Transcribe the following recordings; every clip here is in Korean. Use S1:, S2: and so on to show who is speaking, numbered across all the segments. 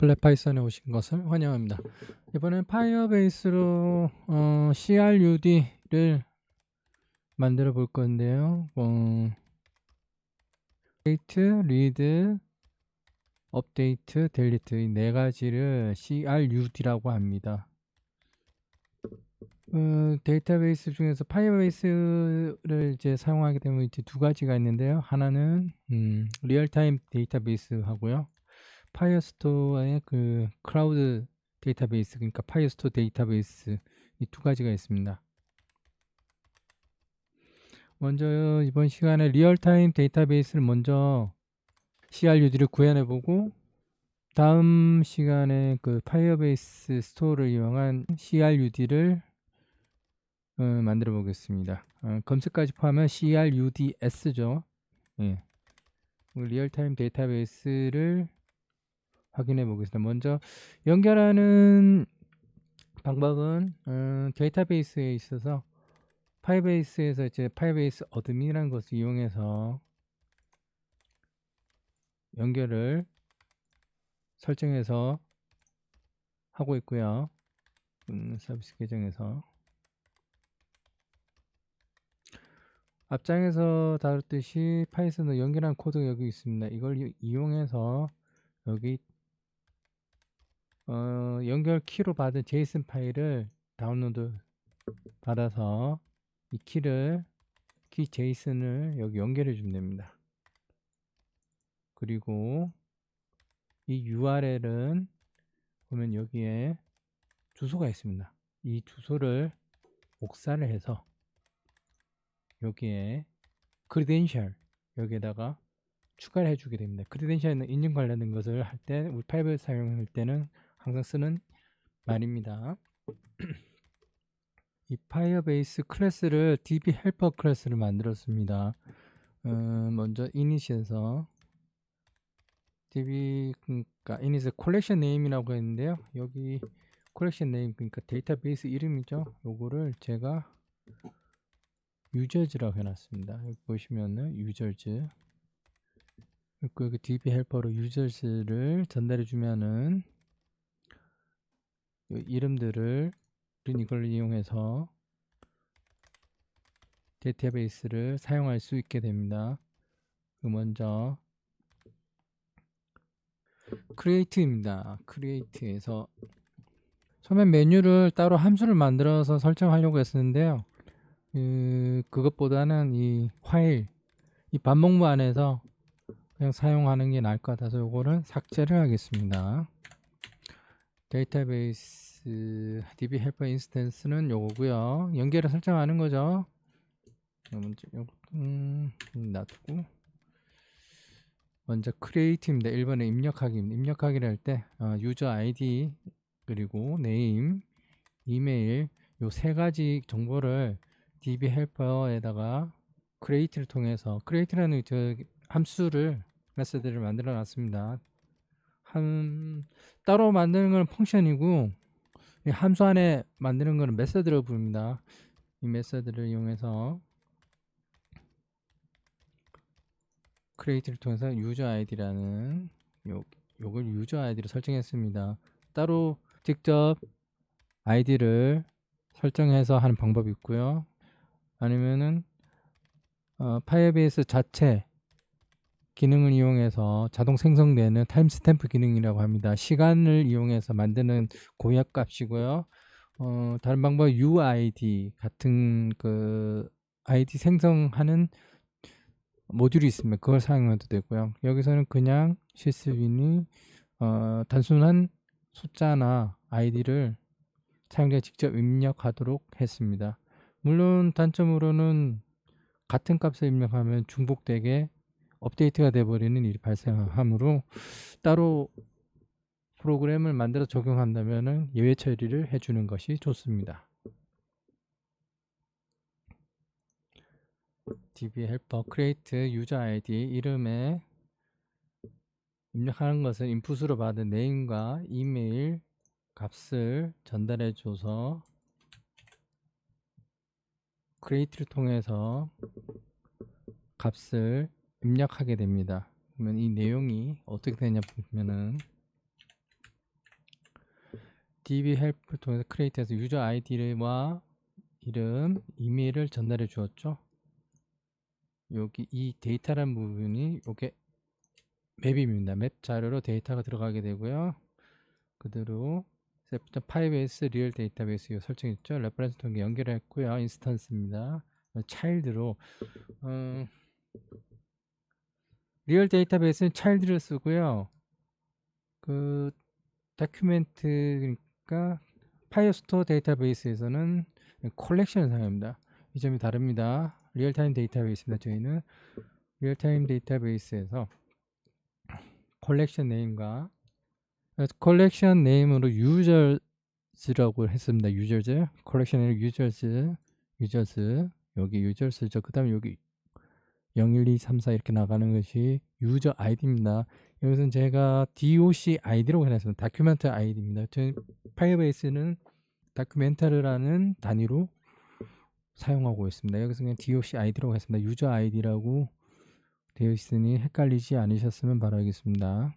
S1: 블랙 파이썬에 오신 것을 환영합니다. 이번엔 파이어베이스로 어, CRUD를 만들어 볼 건데요. 어, 데이트, 리드, 업데이트, 델리트 이네 가지를 CRUD라고 합니다. 어, 데이터베이스 중에서 파이어베이스를 이제 사용하게 되면 이제 두 가지가 있는데요. 하나는 음, 리얼타임 데이터베이스 하고요. 파이어스토어의 그 클라우드 데이터베이스 그러니까 파이어스토어 데이터베이스 이 두 가지가 있습니다. 먼저 이번 시간에 리얼타임 데이터베이스를 먼저 CRUD를 구현해 보고 다음 시간에 그 파이어베이스 스토어를 이용한 CRUD를 어, 만들어 보겠습니다. 어, 검색까지 포함하면 CRUDS죠. 예. 리얼타임 데이터베이스를 확인해 보겠습니다. 먼저 연결하는 방법은 어, 데이터베이스에 있어서 파이베이스에서 이제 파이베이스 어드민이라는 것을 이용해서 연결을 설정해서 하고 있고요. 음, 서비스 계정에서 앞장에서 다뤘듯이 파이썬으로 연결한 코드가 여기 있습니다. 이걸 이용해서 여기 어, 연결 키로 받은 제이슨 파일을 다운로드 받아서 이 키를 키 제이슨을 여기 연결해 주면 됩니다. 그리고 이 URL은 보면 여기에 주소가 있습니다. 이 주소를 옥살을 해서 여기에 크리덴셜 여기에다가 추가를 해주게 됩니다. 크리덴셜은 인증 관련된 것을 할 때 우리 파이브 사용할 때는 항상 쓰는 말입니다. 이 파이어베이스 클래스를 DB 헬퍼 클래스를 만들었습니다. 어, 먼저 이닛에서 DB 그러니까 이닛의 콜렉션 네임이라고 했는데요. 여기 콜렉션 네임 그러니까 데이터베이스 이름이죠. 요거를 제가 유저즈라고 해놨습니다. 여기 보시면은 유저즈 그리고 여기 DB 헬퍼로 유저즈를 전달해 주면은 이름들을 이걸 이용해서 데이터베이스를 사용할 수 있게 됩니다. 그 먼저 크리에이트입니다. 크리에이트에서 처음에 메뉴를 따로 함수를 만들어서 설정하려고 했었는데요. 그, 그것보다는 이 파일, 이 반복무 안에서 그냥 사용하는 게 나을 것 같아서 요거를 삭제를 하겠습니다. 데이터베이스 DB 헬퍼 인스턴스는 요거고요. 연결을 설정하는 거죠. 요거 음, 놔두고 먼저 크리에이트입니다. 1번에 입력하기입니다. 입력하기를 할때 어, 유저 아이디 그리고 네임, 이메일 요 세 가지 정보를 DB 헬퍼에다가 크리에이트를 통해서 크리에이트라는 저 함수를 메서드를 만들어 놨습니다. 한 따로 만드는 건 펑션이고 함수 안에 만드는 거는 메서드로 부릅니다. 이 메서드를 이용해서 크리에이트를 통해서 유저 아이디라는 요 요걸 유저 아이디로 설정했습니다. 따로 직접 아이디를 설정해서 하는 방법이 있고요. 아니면은 어, 파이어베이스 자체 기능을 이용해서 자동 생성되는 타임스탬프 기능이라고 합니다. 시간을 이용해서 만드는 고약 값이고요. 어, 다른 방법 UID 같은 그 아이디 생성하는 모듈이 있습니다. 그걸 사용해도 되고요. 여기서는 그냥 실습인이 어, 단순한 숫자나 아이디를 사용자 직접 입력하도록 했습니다. 물론 단점으로는 같은 값을 입력하면 중복되게 업데이트가 돼버리는 일이 발생하므로 따로 프로그램을 만들어 적용한다면 예외 처리를 해주는 것이 좋습니다. DB 헬퍼 create 유저 아이디 이름에 입력하는 것은 인풋으로 받은 네임과 이메일 값을 전달해 줘서 create를 통해서 값을 입력하게 됩니다. 그러면 이 내용이 어떻게 되냐 보면은 db help를 통해서 create해서 유저 아이디와 이름, 이메일을 전달해 주었죠. 여기 이 데이터란 부분이 요게 맵입니다. 맵 자료로 데이터가 들어가게 되고요. 그대로 셉5s 리얼 데이터베이스 설정했죠. 레퍼런스 통해 연결했고요. 인스턴스입니다. 차일드로 어, 리얼 데이터베이스는 차일드를 쓰고요. 그 다큐멘트 그러니까 파이어스토어 데이터베이스에서는 콜렉션을 사용합니다. 이 점이 다릅니다. 리얼타임 데이터베이스입니다. 저희는 리얼타임 데이터베이스에서 콜렉션 네임과 콜렉션 네임으로 유저즈라고 했습니다. 유저즈 콜렉션을 유저즈 유저즈 여기 유저스죠. 그 다음에 여기 0, 1, 2, 3, 4 이렇게 나가는 것이 유저 아이디입니다. 여기서는 제가 DOC 아이디라고 해놨습니다. 다큐멘트 아이디입니다. 저희 파이어베이스는 다큐멘터르라는 단위로 사용하고 있습니다. 여기서 그냥 DOC 아이디라고 했습니다. 유저 아이디라고 되어 있으니 헷갈리지 않으셨으면 바라겠습니다.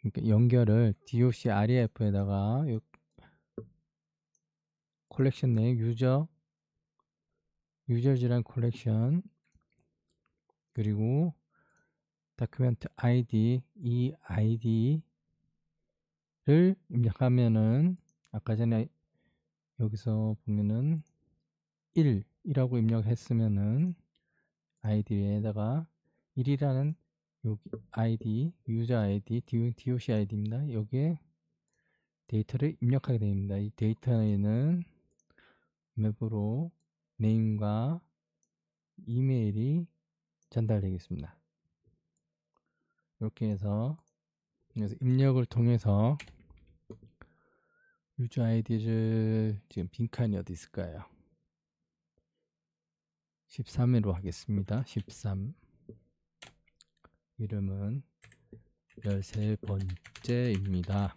S1: 그러니까 연결을 DOC REF에다가 콜렉션 네임 유저 유저즈란 콜렉션 그리고 다큐멘트 아이디 이 아이디를 입력하면은 아까 전에 여기서 보면은 1 이라고 입력했으면은 아이디에다가 1이라는 여기 아이디 유저 아이디 DOC 아이디입니다. 여기에 데이터를 입력하게 됩니다. 이 데이터에는 맵으로 네임과 이메일이 전달되겠습니다. 이렇게 해서 그래서 입력을 통해서 유저 아이디를 지금 빈칸이 어디 있을까요? 13회로 하겠습니다. 13 이름은 13번째입니다.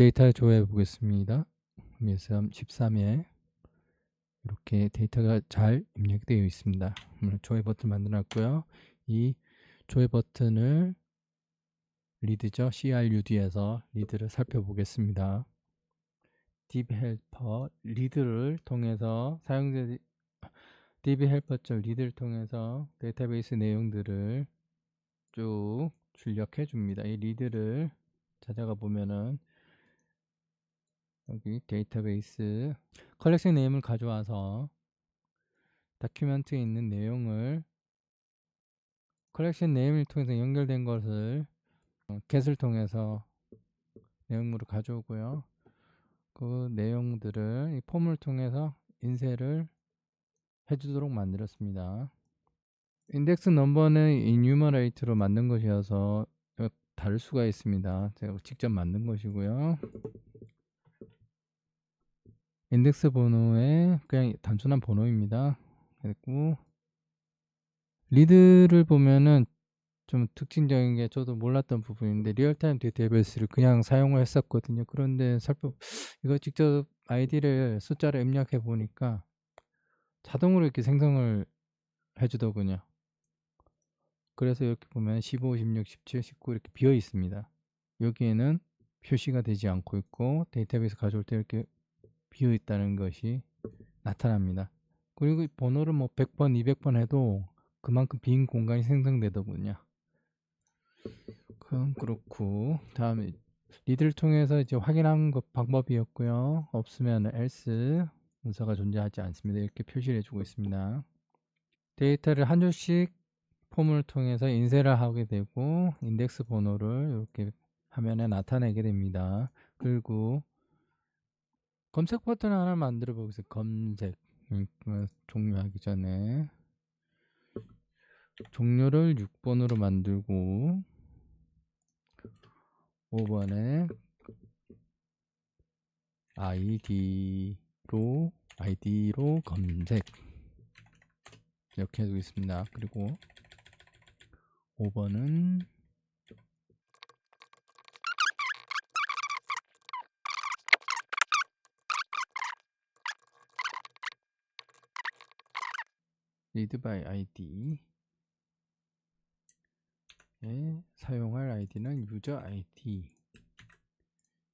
S1: 데이터 조회해 보겠습니다. 13에 이렇게 데이터가 잘 입력되어 있습니다. 조회 버튼 만들었고요. 이 조회 버튼을 리드죠. CRUD에서 리드를 살펴보겠습니다. DB 헬퍼 리드를 통해서 사용자 DB 헬퍼 리드를 통해서 데이터베이스 내용들을 쭉 출력해 줍니다. 이 리드를 찾아가 보면은 여기 데이터베이스 컬렉션 네임을 가져와서 다큐멘트에 있는 내용을 컬렉션 네임을 통해서 연결된 것을 get을 통해서 내용물을 가져오고요. 그 내용들을 이 폼을 통해서 인쇄를 해주도록 만들었습니다. 인덱스 넘버는 이뉴머레이트로 만든 것이어서 다를 수가 있습니다. 제가 직접 만든 것이고요. 인덱스 번호의 그냥 단순한 번호입니다. 그리고 리드를 보면은 좀 특징적인 게 저도 몰랐던 부분인데 리얼타임 데이터베이스를 그냥 사용을 했었거든요. 그런데 살펴 이거 직접 아이디를 숫자를 입력해 보니까 자동으로 이렇게 생성을 해주더군요. 그래서 이렇게 보면 15, 16, 17, 19 이렇게 비어 있습니다. 여기에는 표시가 되지 않고 있고 데이터베이스 가져올 때 이렇게 비어 있다는 것이 나타납니다. 그리고 번호를 뭐 100번, 200번 해도 그만큼 빈 공간이 생성되더군요. 그럼 그렇고 다음에 리드를 통해서 이제 확인한 것 방법이었고요. 없으면 else 문서가 존재하지 않습니다. 이렇게 표시를 해주고 있습니다. 데이터를 한 줄씩 폼을 통해서 인쇄를 하게 되고 인덱스 번호를 이렇게 화면에 나타내게 됩니다. 그리고 검색 버튼 하나 만들어 보겠습니다. 검색 음, 어, 종료하기 전에 종료를 6번으로 만들고 5번에 id로 id로 검색 이렇게 해두겠습니다. 그리고 5번은 read by id 사용할 아이디는 유저 아이디.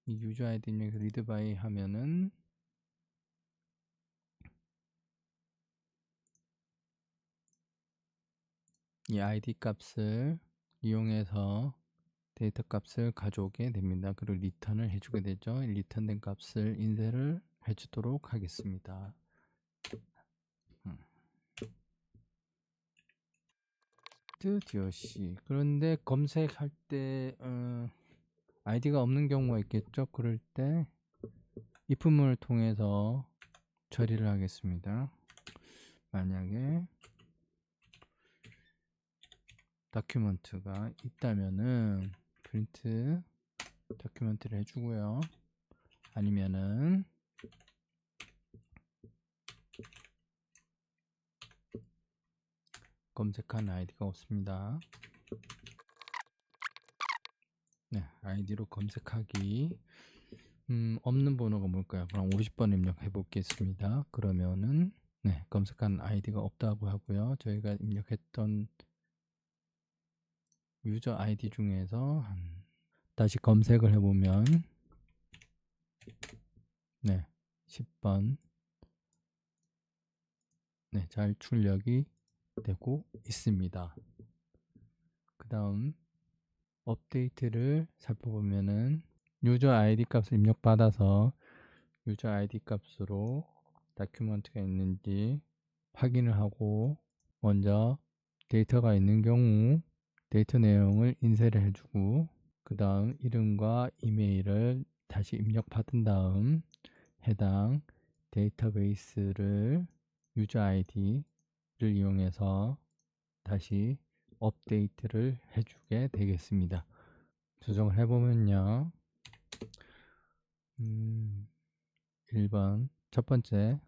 S1: 이 유저 아이디 입력해서 리드 바이 하면은 이 아이디 값을 이용해서 데이터 값을 가져오게 됩니다. 그리고 리턴을 해주게 되죠. 리턴된 값을 인쇄를 해주도록 하겠습니다. 드디어 씨 그런데 검색할 때 어, 아이디가 없는 경우가 있겠죠. 그럴 때 if문을 통해서 처리를 하겠습니다. 만약에 다큐먼트가 있다면은 프린트 다큐먼트를 해주고요. 아니면은 검색한 아이디가 없습니다. 네, 아이디로 검색하기. 음, 없는 번호가 뭘까요? 그럼 50번 입력해 보겠습니다. 그러면은 네, 검색한 아이디가 없다고 하고요. 저희가 입력했던 유저 아이디 중에서 다시 검색을 해보면 네 10번 네, 잘 출력이 되고 있습니다. 그 다음 업데이트를 살펴보면은 유저 아이디 값을 입력받아서 유저 아이디 값으로 다큐먼트가 있는지 확인을 하고 먼저 데이터가 있는 경우 데이터 내용을 인쇄를 해주고 그 다음 이름과 이메일을 다시 입력받은 다음 해당 데이터베이스를 유저 아이디를 이용해서 다시 업데이트를 해주게 되겠습니다. 수정을 해보면요. 음, 1번 첫 번째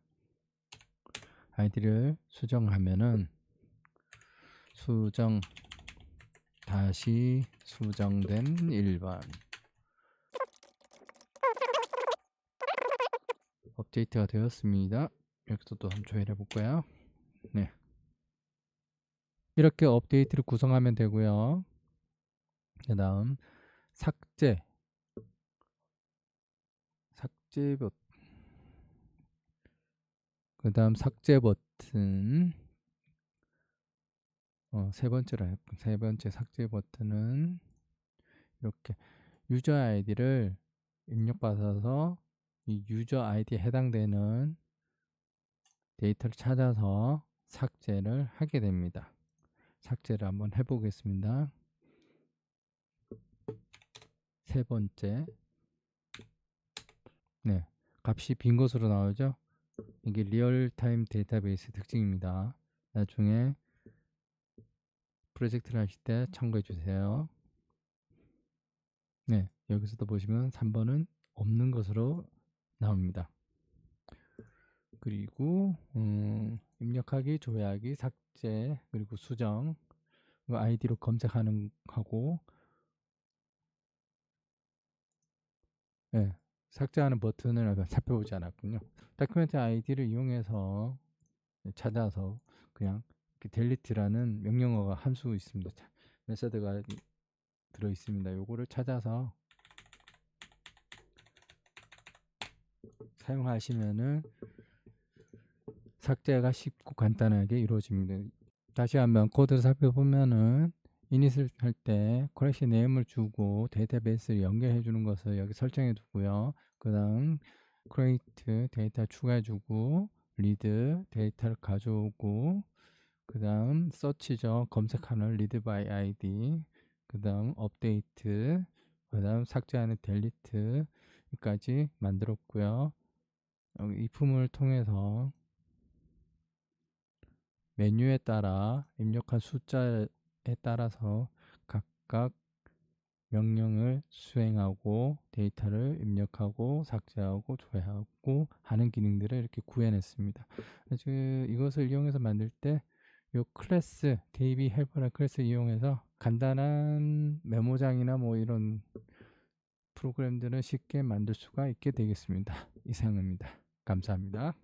S1: 아이디를 수정하면은 수정 다시 수정된 1번 업데이트가 되었습니다. 여기서 또 한번 조회해 볼까요? 네. 이렇게 업데이트를 구성하면 되고요. 그 다음 삭제 삭제 버튼 그 다음 삭제 버튼 어, 세 번째로 세 번째 삭제 버튼은 이렇게 유저 아이디를 입력받아서 이 유저 아이디에 해당되는 데이터를 찾아서 삭제를 하게 됩니다. 삭제를 한번 해보겠습니다. 세 번째. 네 값이 빈 것으로 나오죠? 이게 리얼타임 데이터베이스 특징입니다. 나중에 프로젝트를 하실 때 참고해 주세요. 네 여기서도 보시면 3번은 없는 것으로 나옵니다. 그리고 음, 입력하기, 조회하기, 삭제, 그리고 수정 아이디로 검색하는 하고 네, 삭제하는 버튼을 살펴보지 않았군요. 다큐멘트 아이디를 이용해서 찾아서 그냥 델리트라는 명령어가 함수 있습니다. 메서드가 들어 있습니다. 요거를 찾아서 사용하시면은 삭제가 쉽고 간단하게 이루어집니다. 다시 한번 코드를 살펴보면은 이닛을 할때 컬렉시 네임을 주고 데이터베이스를 연결해 주는 것을 여기 설정해 두고요. 그 다음 create 데이터 추가해 주고 리드 데이터를 가져오고 그 다음 서치죠. 검색하는 리드 바이 아이디 그 다음 업데이트 그 다음 삭제하는 델리트까지 만들었고요. 여기 if문을 통해서 메뉴에 따라 입력한 숫자에 따라서 각각 명령을 수행하고 데이터를 입력하고 삭제하고 조회하고 하는 기능들을 이렇게 구현했습니다. 그래서 이것을 이용해서 만들 때 이 클래스 DB 헬퍼라는 클래스 이용해서 간단한 메모장이나 뭐 이런 프로그램들은 쉽게 만들 수가 있게 되겠습니다. 이상입니다. 감사합니다.